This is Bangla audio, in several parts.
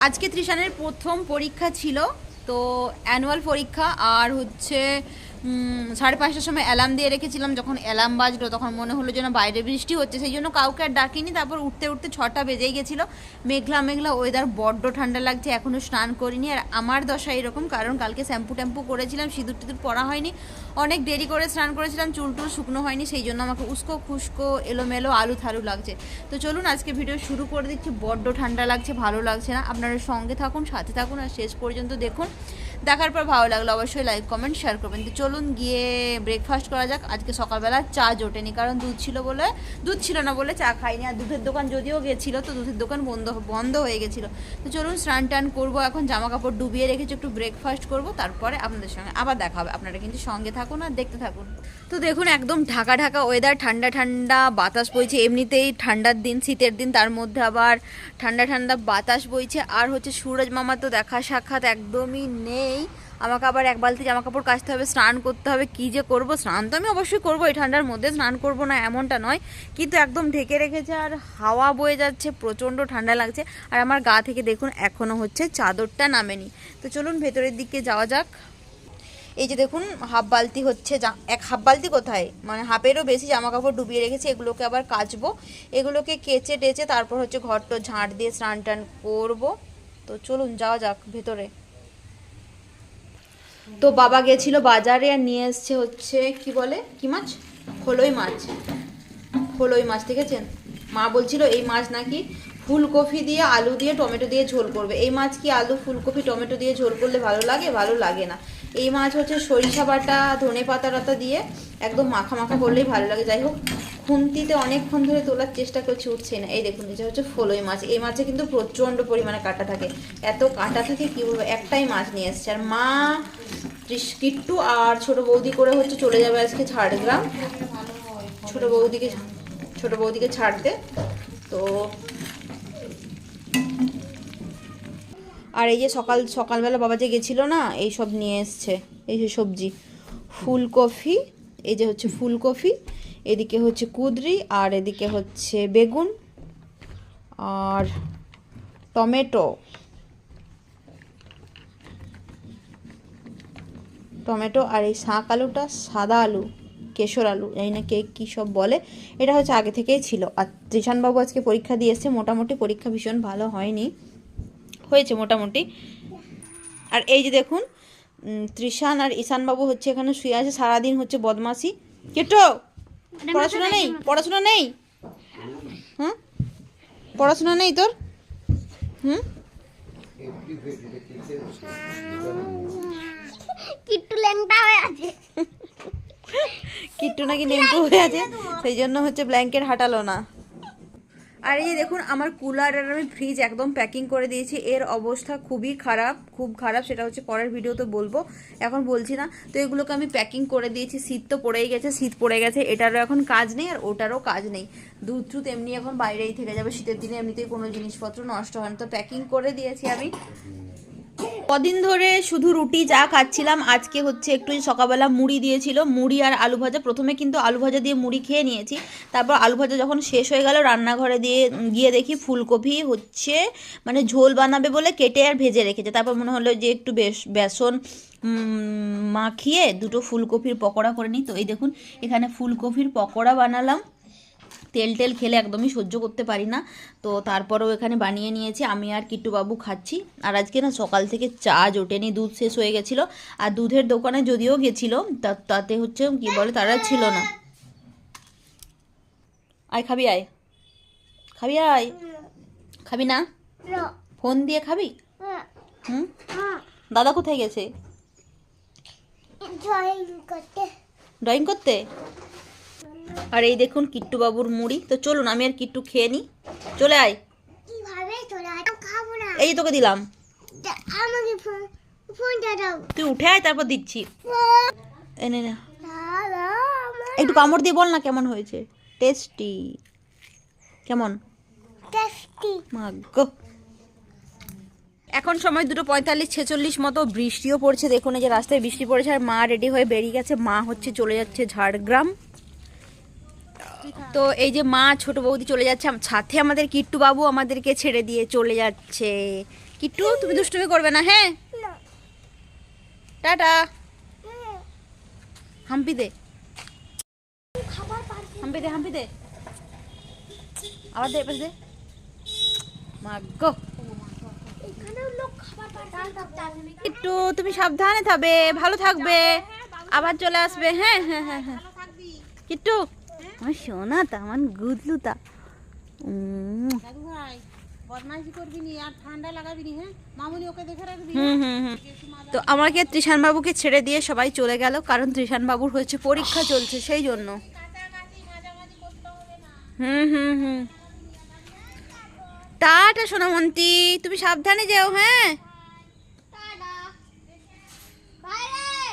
আজকে ত্রিশানের প্রথম পরীক্ষা ছিল তো অ্যানুয়াল পরীক্ষা আর হচ্ছে সাড়ে পাঁচটার সময় অ্যালার্ম দিয়ে রেখেছিলাম। যখন অ্যালার্ম বাজলো, তখন মনে হলো যেন বাইরে বৃষ্টি হচ্ছে। সেই জন্য কাউকে আর ডাকিনি। তারপর উঠতে উঠতে ছটা বেজেই গেছিল। মেঘলা মেঘলা ওয়েদার বড্ড ঠান্ডা লাগছে। এখনও স্নান করিনি। আর আমার দশা এরকম, কারণ কালকে শ্যাম্পু ট্যাম্পু করেছিলাম, সিঁদুর টিঁদুর পরা হয়নি। অনেক দেরি করে স্নান করেছিলাম, চুল টুল শুকনো হয়নি। সেই জন্য আমাকে উস্কো, খুস্কো, এলোমেলো, আলু থালু লাগছে। তো চলুন, আজকে ভিডিও শুরু করে দিচ্ছি। বড্ড ঠান্ডা লাগছে, ভালো লাগছে না। আপনারা সঙ্গে থাকুন, সাথে থাকুন, আর শেষ পর্যন্ত দেখুন। দেখার পর ভালো লাগল। অবশ্যই লাইক কমেন্ট শেয়ার করবেন। তো চলুন গিয়ে ব্রেকফাস্ট করা যাক। আজকে সকালবেলা চা জোটেনি, কারণ দুধ ছিল বলে, দুধ ছিল না বলে চা খাইনি। আর দুধের দোকান যদিও গেছিল, তো দুধের দোকান বন্ধ বন্ধ হয়ে গেছিল। তো চলুন স্নান টান করব এখন জামা কাপড় ডুবিয়ে রেখেছি, একটু ব্রেকফাস্ট করব। তারপরে আপনাদের সঙ্গে আবার দেখা হবে। আপনারা কিন্তু সঙ্গে থাকুন আর দেখতে থাকুন। তো দেখুন, একদম ঢাকা ঢাকা ওয়েদার ঠান্ডা ঠান্ডা বাতাস বইছে। এমনিতেই ঠান্ডার দিন, শীতের দিন, তার মধ্যে আবার ঠান্ডা ঠান্ডা বাতাস বইছে। আর হচ্ছে সুরজ মামা তো দেখা সাক্ষাৎ একদমই নেই। আমাকে আবার এক বালতি জামা কাপড় কাচতে হবে, স্নান করতে হবে, কী যে করব? স্নান তো আমি অবশ্যই করব, এই ঠান্ডার মধ্যে স্নান করব না এমনটা নয়। কিন্তু একদম ঢেকে রেখেছে আর হাওয়া বয়ে যাচ্ছে, প্রচণ্ড ঠান্ডা লাগছে। আর আমার গা থেকে দেখুন এখনও হচ্ছে চাদরটা নামেনি। তো চলুন ভেতরের দিকে যাওয়া যাক। এই যে দেখুন, হাফ বালতি হচ্ছে এক হাফ বালতি কোথায়? মানে হাফেরও বেশি জামা কাপড় ডুবিয়ে রেখেছি, এগুলোকে আবার কাচবো। এগুলোকে কেচে টেচে তারপর হচ্ছে ঘরটো ঝাঁট দিয়ে স্নান টান করব। তো চলুন, যাওয়া যাক ভেতরে। তো বাবা গেছিল বাজারে আর নিয়ে এসছে হচ্ছে, কি বলে? কি মাছ? খোলই মাছ। খোলই মাছ, দেখেছেন? মা বলছিল এই মাছ নাকি ফুলকপি দিয়ে আলু দিয়ে টমেটো দিয়ে ঝোল করবে। এই মাছ কি আলু, ফুলকপি, টমেটো দিয়ে ঝোল করলে ভালো লাগে? ভালো লাগে না। এই মাছ হচ্ছে সরিষা বাটা ধনে পাতা টাতা দিয়ে একদম মাখা মাখা করলেই ভালো লাগে। যাই হোক খুন্তিতে অনেকক্ষণ ধরে তোলার চেষ্টা করছি, উঠছে না। এই দেখুন, এটা হচ্ছে ফলই মাছ। এই মাছে কিন্তু প্রচণ্ড পরিমাণে কাটা থাকে। এত কাটা থাকে কি বলব, একটাই মাছ নিয়ে এসছে। আর মা কিট্টু আর ছোট বৌদি করে হচ্ছে চলে যাবে আজকে ঝাড়গ্রাম। ছোট বৌদিকে ছোট বৌদিকে ছাড়তে। তো আর এই যে সকাল, সকালবেলা বাবা যে গেছিল না, এই সব নিয়ে এসছে। এই যে সবজি। ফুলকপি, এই যে হচ্ছে ফুলকপি। এদিকে হচ্ছে কুদরি, আর এদিকে হচ্ছে বেগুন, আর টমেটো। টমেটো আর এই শাক আলুটা, সাদা আলু, কেশর আলু এই না কে কী সব বলে। এটা হচ্ছে আগে থেকেই ছিল। আর ত্রিশানবাবু আজকে পরীক্ষা দিয়ে এসছে, মোটামুটি পরীক্ষা ভীষণ ভালো হয়নি। হয়েছে মোটামুটি। আর এই যে দেখুন ত্রিশান আর ঈশানবাবু হচ্ছে এখানে শুয়ে আছে, সারাদিন হচ্ছে বদমাসি কেটো! পড়াশোনা নেই? পড়াশোনা নেই? হুম? পড়াশোনা নেই তোর? হুম? কিট্টু ল্যাংটা হয়ে আছে। কিট্টু নাকি নেমটু হয়ে আছে? সেই জন্য হচ্ছে ব্ল্যাঙ্কেট হাঁটালো না। আর এই যে দেখুন, আমার কুলার আর আমি ফ্রিজ একদম প্যাকিং করে দিয়েছি। এর অবস্থা খুবই খারাপ, খুব খারাপ, সেটা হচ্ছে পরের ভিডিওতে বলব। এখন বলছি না। তো এগুলোকে আমি প্যাকিং করে দিয়েছি। শীত তো পড়েই গেছে, শীত পড়ে গেছে, এটারও এখন কাজ নেই আর ওটারও কাজ নেই। দুধ টুধ এমনি এখন বাইরেই থেকে যাবে, শীতের দিনে এমনিতেই কোনো জিনিসপত্র নষ্ট হয় না। তো প্যাকিং করে দিয়েছি আমি। কদিন ধরে শুধু রুটি চা খাচ্ছিলাম, আজকে হচ্ছে একটু সকালবেলা মুড়ি দিয়েছিল। মুড়ি আর আলু ভাজা। প্রথমে কিন্তু আলু ভাজা দিয়ে মুড়ি খেয়ে নিয়েছি। তারপর আলু ভাজা যখন শেষ হয়ে গেল, রান্নাঘরে দিয়ে গিয়ে দেখি ফুলকপি হচ্ছে মানে ঝোল বানাবে বলে কেটে আর ভেজে রেখেছে। তারপর মনে হলো যে একটু বেশ বেসন মাখিয়ে দুটো ফুলকপির পকোড়া করে নিই। তো এই দেখুন, এখানে ফুলকপির পকোড়া বানালাম। তেল টেল খেলে একদমই সহ্য করতে পারি না। তো তারপরেও এখানে বানিয়ে নিয়েছি। আমি আর কিট্টুবাবু খাচ্ছি। আর আজকে না সকাল থেকে চা জোটেনি দুধ শেষ হয়ে গেছিল। আর দুধের দোকানে যদিও গেছিল তা- তাতে হচ্ছে কি বলে তারা ছিল না। আয় খাবি আয়। খাবি আয়। খাবি না? ফোন দিয়ে খাবি? হুম? দাদা কোথায় গেছে? ড্রয়িং করতে। ড্রয়িং করতে? আর এই দেখুন কিট্টু বাবুর মুড়ি। তো চলুন আমি আর কিট্টু খেয়ে নিই। চলে আয়। এই তোকে দিলাম। তুই উঠে আয় তারপর দিচ্ছি। এনে না একটু কামড় দিয়ে বল না কেমন হয়েছে। টেস্টি। কেমন? এখন সময় দুটো পঁয়তাল্লিশ ছেচল্লিশ মতো। বৃষ্টিও পড়ছে দেখুন এই যে রাস্তায় বৃষ্টি পড়েছে আর মা রেডি হয়ে বেরিয়ে গেছে। মা হচ্ছে চলে যাচ্ছে ঝাড়গ্রাম। তো এই যে মা ছোট বৌদি চলে যাচ্ছে সাথে আমাদের কিট্টু বাবু আমাদেরকে ছেড়ে দিয়ে চলে যাচ্ছে। কিট্টু তুমি দুষ্টুমি করবে না হ্যাঁ? টাটা। হাম্পি দে। হাম্পি দে হাম্পি দে। আবার দে একটু তুমি সাবধানে থাকবে ভালো থাকবে। আবার চলে আসবে হ্যাঁ হ্যাঁ হ্যাঁ হ্যাঁ। কিট্টু। আমার সোনা তা আমার গুদলু তা। উম, দাদু ভাই বদমাইশি করবি নি আর ঠান্ডা লাগাবি নি হ্যাঁ? হুম তো আমাকে ত্রিশান বাবুকে ছেড়ে দিয়ে সবাই চলে গেল? কারণ ত্রিশান বাবুর হচ্ছে পরীক্ষা চলছে সেই জন্য। হুম হুম হুম। টাটা সোনামন্তি। তুমি সাবধানে যেও হ্যাঁ tata bye bye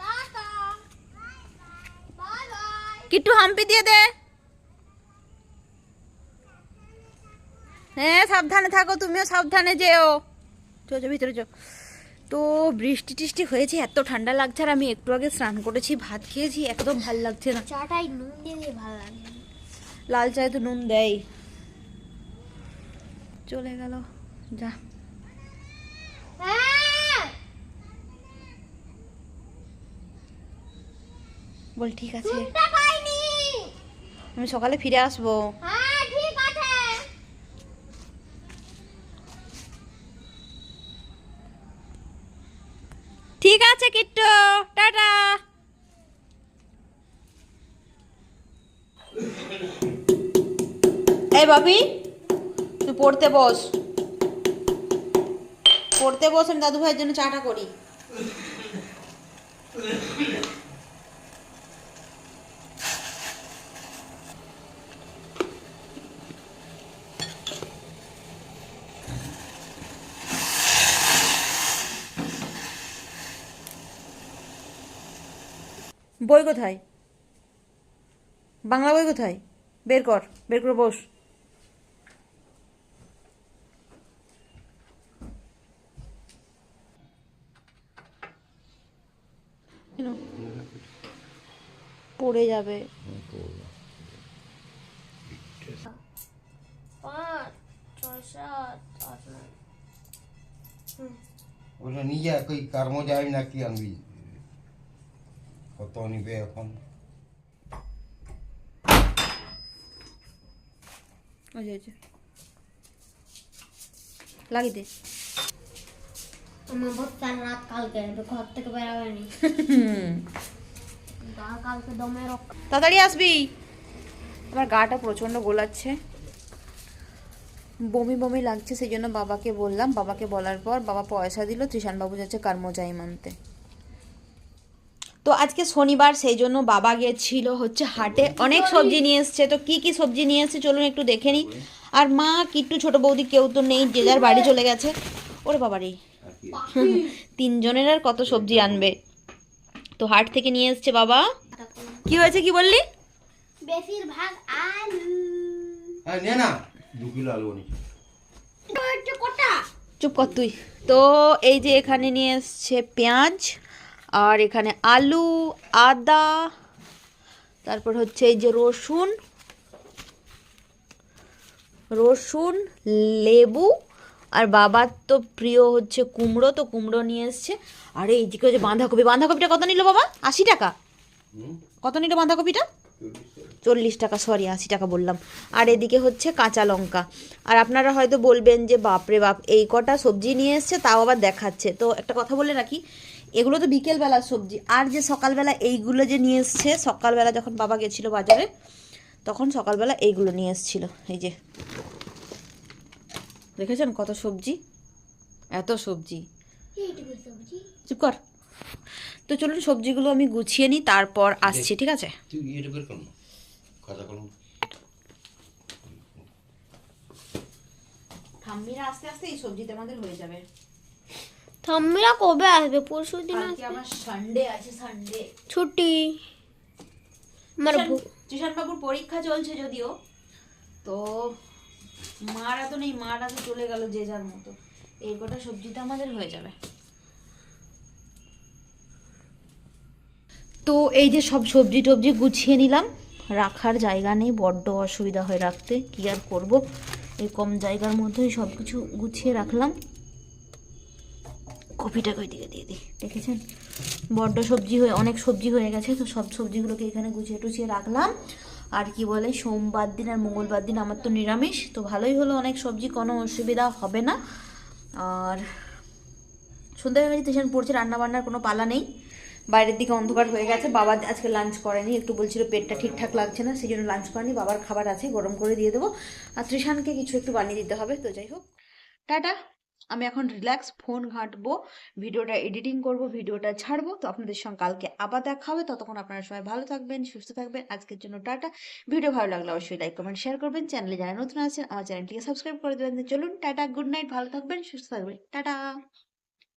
tata bye bye Kittu Hampi দিয়ে দে। হ্যাঁ সাবধানে থাকো তুমিও সাবধানে যেও। চো চো ভিতরে চো। তো বৃষ্টি টিষ্টি হয়েছে এত ঠান্ডা লাগছে আর আমি একটু আগে স্নান করেছি ভাত খেয়েছি একদম ভালো লাগছে না। চাটাই নুন দিয়ে ভালো লাগে। লাল চায়ে তো নুন দেয়। চলে গেল যা হ্যাঁ বল ঠিক আছে। আমি সকালে ফিরে আসব। হ্যাঁ ঠিক আছে। ঠিক আছে কিট্টু। টাটা। এই বাপি তুই পড়তে বস। পড়তে বস আমি দাদু ভাইয়ের জন্য চাটা করি। বই কোথায়? বাংলা বই কোথায়? বের কর বের করে বস। পড়ে যাবে। পাঁচ ছয় সাত আট নয়। ওটা নিয়ে যা কই কর্ম যাবি না কি আনবি? কত নিবে এখন। লাগিয়ে দে আমার বহুত কাল রাত কালকে ঘর থেকে বেরোবেনি গা কালকে দমে রক্ত তাড়াতাড়ি আসবি আমার গাটা প্রচণ্ড গোলাচ্ছে বমি বমি লাগছে সেই জন্য বাবাকে বললাম বাবাকে বলার পর বাবা পয়সা দিল ত্রিশানবাবু যাচ্ছে কর্মচারী মানতে তো আজকে শনিবার সেই জন্য বাবা গিয়েছিল হচ্ছে হাটে। অনেক সবজি নিয়ে এসছে। তো কি কি সবজি নিয়ে এসছে চলুন একটু দেখে নিই আর মা কিট্টু ছোট বৌদি কেউ তো নেই যে যার বাড়ি চলে গেছে। ওরে বাবারে। তিনজনের আর কত সবজি আনবে। তো হাট থেকে নিয়ে এসছে বাবা। কি হয়েছে কি বললি? বেশিরভাগ হ্যাঁ নে না। দু কিলো আলু নি চুপ কর তুই। তো এই যে এখানে নিয়ে এসছে পেঁয়াজ। আর এখানে আলু আদা তারপর হচ্ছে এই যে রসুন রসুন লেবু আর বাবার তো প্রিয় হচ্ছে কুমড়ো তো কুমড়ো নিয়ে এসছে। আর এইদিকে হচ্ছে বাঁধাকপি বাঁধাকপিটা কত নিল বাবা? আশি টাকা? কত নিল বাঁধাকপিটা? চল্লিশ টাকা। সরি আশি টাকা বললাম। আর এদিকে হচ্ছে কাঁচা লঙ্কা। আর আপনারা হয়তো বলবেন যে বাপরে বাপ এই কটা সবজি নিয়ে এসছে তাও আবার দেখাচ্ছে। তো একটা কথা বলে রাখি এগুলো তো বিকেলবেলার সবজি। আর যে সকালবেলা এইগুলো যে নিয়ে এসছে সকালবেলা যখন বাবা গেছিল বাজারে তখন সকালবেলা এইগুলো নিয়ে এসছিল। এই যে। দেখেছেন কত সবজি? এত সবজি। চুপ কর। তো চলুন সবজিগুলো আমি গুছিয়ে নিই তারপর আসছি ঠিক আছে? ঠাম্মিরা আস্তে আস্তে এই সবজিতে আমাদের হয়ে যাবে। থাম্মিরা কবে আসবে? পরশু দিন কালকে আবার সানডে আছে সানডে ছুটি। আমার বাবুর পরীক্ষা চলছে যদিও তো মারা তো নেই মারা তো চলে গেল যে যার মতো। এই কটা সবজিতে আমাদের হয়ে যাবে। তো তো এই যে সব সবজি টবজি গুছিয়ে নিলাম। রাখার জায়গা নেই বড্ড অসুবিধা হয় রাখতে। কী আর করব? এই কম জায়গার মধ্যেই সব কিছু গুছিয়ে রাখলাম। কপিটাকে ওইদিকে দিয়ে দিই? দেখেছেন? বড্ড সবজি হয়ে, অনেক সবজি হয়ে গেছে, তো সব সবজিগুলোকে এখানে গুছিয়ে টুছিয়ে রাখলাম। আর কি বলে, সোমবার দিন আর মঙ্গলবার দিন আমার তো নিরামিষ, তো ভালোই হলো, অনেক সবজি কোনো অসুবিধা হবে না। আর সন্ধ্যা হয়ে গেছে টিউশন পড়ছে রান্না বান্নার কোনো পালা নেই। বাইরের দিকে অন্ধকার হয়ে গেছে, বাবা আজকে লাঞ্চ করেনি, একটু বলছিল পেটটা ঠিকঠাক লাগছে না, সেই জন্য লাঞ্চ করেনি, বাবার খাবার আছে, গরম করে দিয়ে দেবো। আর ত্রিশানকে কিছু একটু বানিয়ে দিতে হবে, তো যাই হোক। টাটা। আমি এখন রিল্যাক্স ফোন ঘাঁটবো, ভিডিওটা এডিটিং করব, ভিডিওটা ছাড়বো। তো আপনাদের সঙ্গে কালকে আবার দেখা হবে। ততক্ষণ আপনারা সবাই ভালো থাকবেন, সুস্থ থাকবেন। আজকের জন্য টাটা। ভিডিও ভালো লাগলে অবশ্যই লাইক কমেন্ট শেয়ার করবেন। চ্যানেলে যারা নতুন আছেন, আমার চ্যানেলটিকে সাবস্ক্রাইব করে দেবেন। চলুন, টাটা গুড নাইট ভালো থাকবেন, সুস্থ থাকবেন। টাটা।